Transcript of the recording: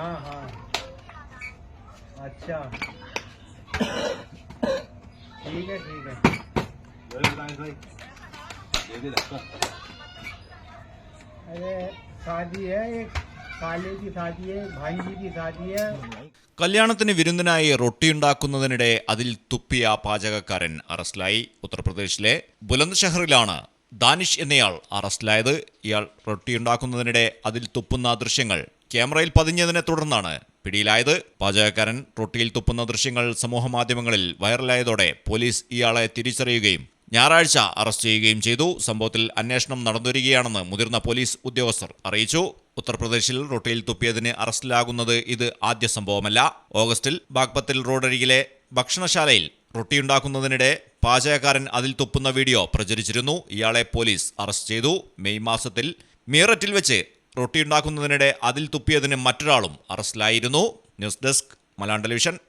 हाँ हाँ अच्छा ठीक है ठीक है अरे शादी है एक काले की शादी है भांजी की शादी है കല്യാണത്തിന് വിരുന്നിനായി റൊട്ടിയുണ്ടാക്കുന്നതിനിടെ അതിൽ തുപ്പിയ പാചകക്കാരൻ അറസ്റ്റിലായി ഉത്തർപ്രദേശിലെ ബുലന്ദ് ഷഹറിലാണ് ദാനിഷ് എന്നയാൾ അറസ്റ്റിലായത് ഇയാൾ റൊട്ടിയുണ്ടാക്കുന്നതിനിടെ അതിൽ തുപ്പുന്ന ദൃശ്യങ്ങൾ ക്യാമറയിൽ പതിഞ്ഞതിനെ തുടർന്നാണ് പിടിയിലായത്. പാചകക്കാരൻ റൊട്ടിയിൽ തുപ്പുന്ന ദൃശ്യങ്ങൾ സമൂഹമാധ്യമങ്ങളിൽ വൈറലായതോടെ പോലീസ് ഇയാളെ തിരിച്ചറിയുകയും ഞായറാഴ്ച അറസ്റ്റ് ചെയ്യുകയും ചെയ്തു. സംഭവത്തിൽ അന്വേഷണം നടന്നുവരികയാണെന്ന് മുതിർന്ന പോലീസ് ഉദ്യോഗസ്ഥർ അറിയിച്ചു. ഉത്തർപ്രദേശിൽ റൊട്ടിയിൽ തുപ്പിയതിന് അറസ്റ്റിലാകുന്നത് ഇത് ആദ്യ സംഭവമല്ല. ഓഗസ്റ്റിൽ ബാഗ്പത്തിൽ റോഡരികിലെ ഭക്ഷണശാലയിൽ റൊട്ടിയുണ്ടാക്കുന്നതിനിടെ പാചകക്കാരൻ അതിൽ തുപ്പുന്ന വീഡിയോ പ്രചരിച്ചിരുന്നു. ഇയാളെ പോലീസ് അറസ്റ്റ് ചെയ്തു. മെയ് മാസത്തിൽ മീററ്റിൽ വെച്ച് റൊട്ടിയുണ്ടാക്കുന്നതിനിടെ അതിൽ തുപ്പിയതിന് മറ്റൊരാളും അറസ്റ്റിലായിരുന്നു. News desk Malayalam television.